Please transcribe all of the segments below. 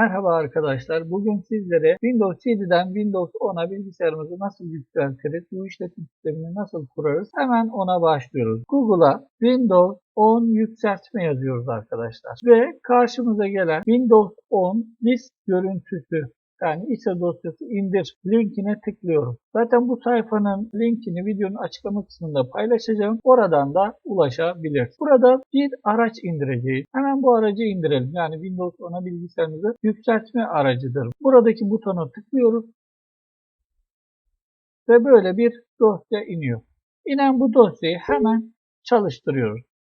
Merhaba arkadaşlar. Bugün sizlere Windows 7'den Windows 10'a bilgisayarımızı nasıl yükseltiriz, bu işletim sistemini nasıl kurarız hemen ona başlıyoruz. Google'a Windows 10 yükseltme yazıyoruz arkadaşlar. Ve karşımıza gelen Windows 10 disk görüntüsü yani ISO dosyası indir linkine tıklıyoruz. Zaten bu sayfanın linkini videonun açıklama kısmında paylaşacağım. Oradan da ulaşabilirsiniz. Burada bir araç indireceğiz. Hemen bu aracı indirelim. Yani Windows 10'a bilgisayarımızı yükseltme aracıdır. Buradaki butona tıklıyoruz. Ve böyle bir dosya iniyor. İnen bu dosyayı hemen çalıştırıyoruz.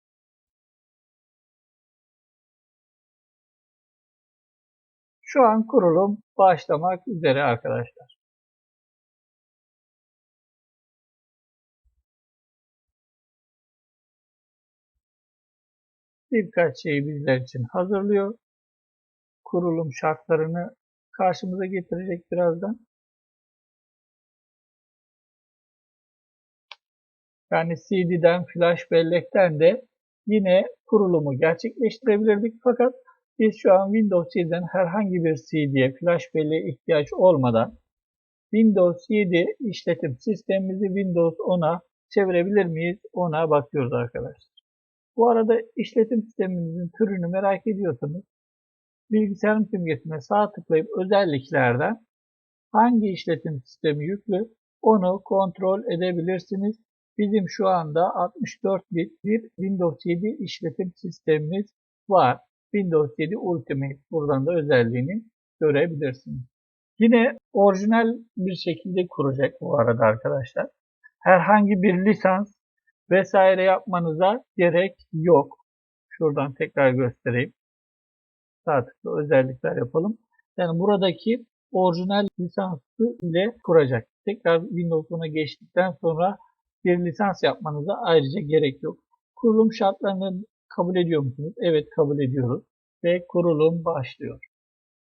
Şu an kurulum başlamak üzere arkadaşlar. Birkaç şeyi bizler için hazırlıyor. Kurulum şartlarını karşımıza getirecek birazdan. Yani CD'den, flash bellekten de yine kurulumu gerçekleştirebilirdik. Fakat biz şu an Windows 7'den herhangi bir CD'ye, flash belleğe ihtiyaç olmadan Windows 7 işletim sistemimizi Windows 10'a çevirebilir miyiz? Ona bakıyoruz arkadaşlar. Bu arada işletim sistemimizin türünü merak ediyorsanız bilgisayarın simgesine sağ tıklayıp özelliklerden hangi işletim sistemi yüklü onu kontrol edebilirsiniz. Bizim şu anda 64 bit bir Windows 7 işletim sistemimiz var. Windows 7 Ultimate buradan da özelliğini görebilirsiniz. Yine orijinal bir şekilde kuracak bu arada arkadaşlar. Herhangi bir lisans vesaire yapmanıza gerek yok. Şuradan tekrar göstereyim. Sağ tıkla özellikler yapalım. Yani buradaki orijinal lisansı ile kuracak. Tekrar Windows 10'a geçtikten sonra bir lisans yapmanıza ayrıca gerek yok. Kurulum şartlarını kabul ediyor musunuz? Evet kabul ediyoruz. Ve kurulum başlıyor.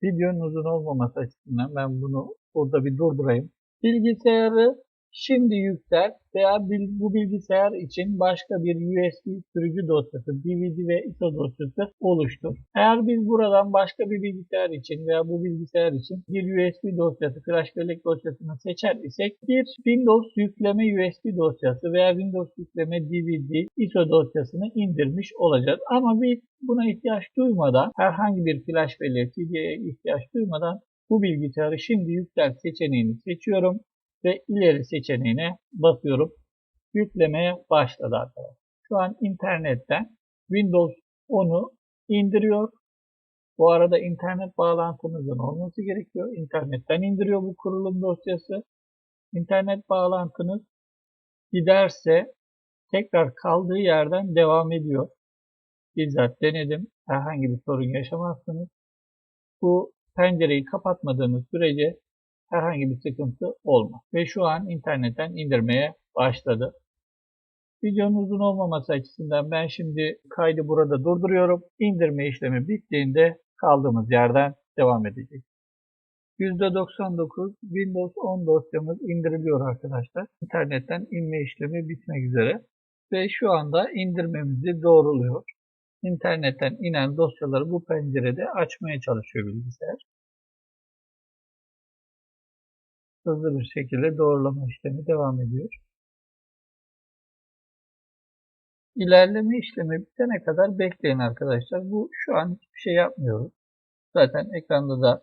Videonun uzun olmaması açısından ben bunu burada bir durdurayım. Bilgisayarı şimdi yükselt veya bu bilgisayar için başka bir USB sürücü dosyası, DVD ve ISO dosyası oluştur. Eğer biz buradan başka bir bilgisayar için veya bu bilgisayar için bir USB dosyası, flash bellek dosyasını seçer isek bir Windows yükleme USB dosyası veya Windows yükleme DVD, ISO dosyasını indirmiş olacağız. Ama biz buna ihtiyaç duymadan, herhangi bir flash belleğe, CD'ye ihtiyaç duymadan bu bilgisayarı şimdi yükselt seçeneğini seçiyorum ve ileri seçeneğine basıyorum. Yüklemeye başladı arkadaşlar. Şu an internetten Windows 10'u indiriyor. Bu arada internet bağlantınızın olması gerekiyor. İnternetten indiriyor bu kurulum dosyası. İnternet bağlantınız giderse tekrar kaldığı yerden devam ediyor. Bizzat denedim. Herhangi bir sorun yaşamazsınız. Bu pencereyi kapatmadığınız sürece herhangi bir sıkıntı olmaz. Ve şu an internetten indirmeye başladı. Videonun uzun olmaması açısından ben şimdi kaydı burada durduruyorum. İndirme işlemi bittiğinde kaldığımız yerden devam edecek. %99 Windows 10 dosyamız indiriliyor arkadaşlar. İnternetten inme işlemi bitmek üzere. Ve şu anda indirmemizi doğruluyor. İnternetten inen dosyaları bu pencerede açmaya çalışıyor bilgisayar. Hızlı bir şekilde doğrulama işlemi devam ediyor. İlerleme işlemi bitene kadar bekleyin arkadaşlar. Bu şu an hiçbir şey yapmıyoruz. Zaten ekranda da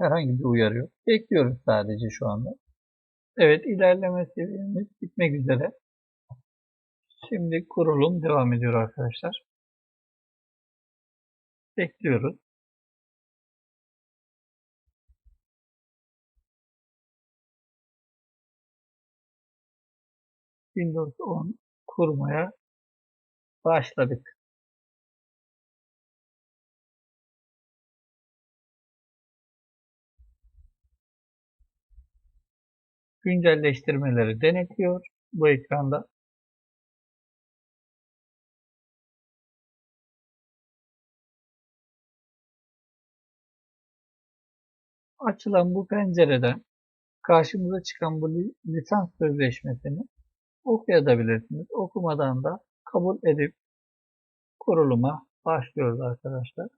herhangi bir uyarı yok. Bekliyoruz sadece şu anda. Evet ilerleme seviyemiz bitmek üzere. Şimdi kurulum devam ediyor arkadaşlar. Bekliyoruz. Windows 10 kurmaya başladık. Güncelleştirmeleri denetliyor bu ekranda. Açılan bu pencereden karşımıza çıkan bu lisans sözleşmesini okuyabilirsiniz. Okumadan da kabul edip kuruluma başlıyoruz arkadaşlar.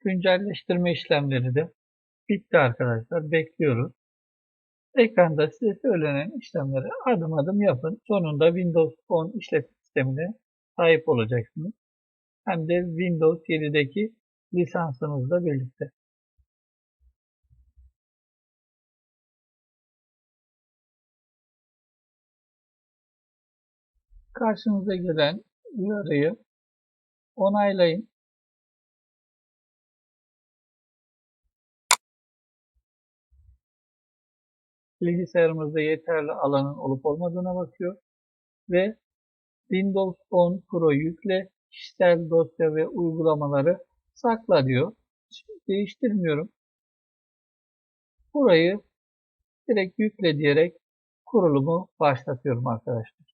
Güncelleştirme işlemleri de bitti arkadaşlar. Bekliyoruz. Ekranda size söylenen işlemleri adım adım yapın. Sonunda Windows 10 işletim sistemine sahip olacaksınız. Hem de Windows 7'deki lisansınızla birlikte. Karşınıza gelen uyarıyı onaylayın. Bilgisayarımızda yeterli alanın olup olmadığına bakıyor ve Windows 10 Pro yükle kişisel dosya ve uygulamaları sakla diyor. Şimdi değiştirmiyorum. Burayı direkt yükle diyerek kurulumu başlatıyorum arkadaşlar.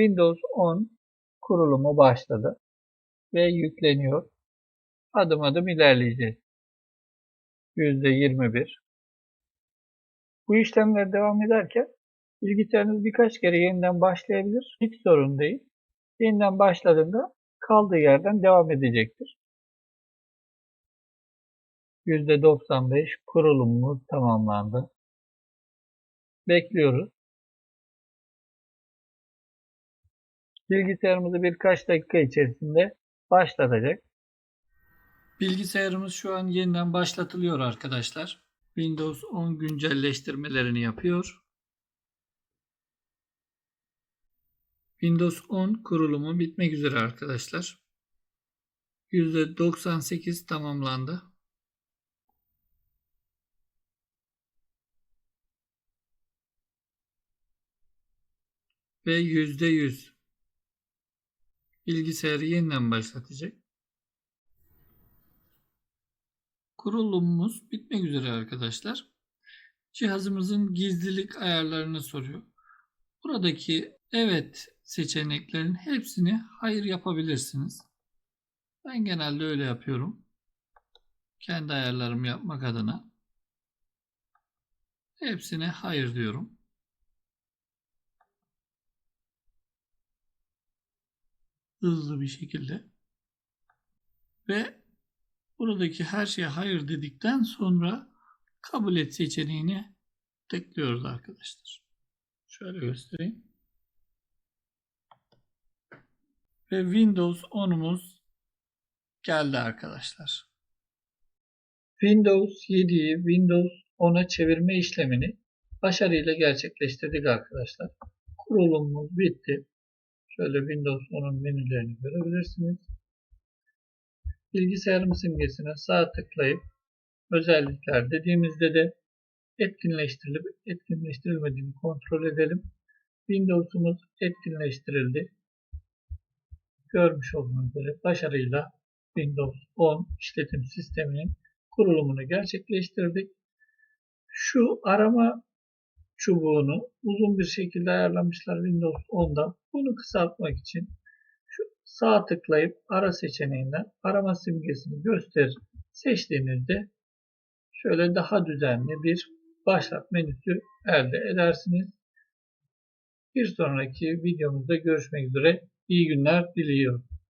Windows 10 kurulumu başladı ve yükleniyor. Adım adım ilerleyeceğiz. %21 Bu işlemler devam ederken bilgisayarınız birkaç kere yeniden başlayabilir. Hiç sorun değil. Yeniden başladığında kaldığı yerden devam edecektir. %95 kurulumumuz tamamlandı. Bekliyoruz. Bilgisayarımızı birkaç dakika içerisinde başlatacak. Bilgisayarımız şu an yeniden başlatılıyor arkadaşlar. Windows 10 güncelleştirmelerini yapıyor. Windows 10 kurulumu bitmek üzere arkadaşlar. %98 tamamlandı. Ve %100 bilgisayarı yeniden başlatacak. Kurulumumuz bitmek üzere arkadaşlar. Cihazımızın gizlilik ayarlarını soruyor. Buradaki evet seçeneklerin hepsini hayır yapabilirsiniz. Ben genelde öyle yapıyorum. Kendi ayarlarımı yapmak adına. Hepsine hayır diyorum. Hızlı bir şekilde. Ve buradaki her şeye hayır dedikten sonra kabul et seçeneğini tıklıyoruz arkadaşlar. Şöyle göstereyim. Ve Windows 10'umuz geldi arkadaşlar. Windows 7'yi Windows 10'a çevirme işlemini başarıyla gerçekleştirdik arkadaşlar. Kurulumumuz bitti. Şöyle Windows 10'un menülerini görebilirsiniz. Bilgisayarım simgesine sağ tıklayıp özellikler dediğimizde de etkinleştirilip etkinleştirilmediğini kontrol edelim. Windows'umuz etkinleştirildi. Görmüş olduğunuz üzere başarıyla Windows 10 işletim sisteminin kurulumunu gerçekleştirdik. Şu arama çubuğunu uzun bir şekilde ayarlamışlar Windows 10'da. Bunu kısaltmak için şu sağ tıklayıp ara seçeneğinden arama simgesini göster seçtiğinizde şöyle daha düzenli bir başlat menüsü elde edersiniz. Bir sonraki videomuzda görüşmek üzere. İyi günler diliyorum.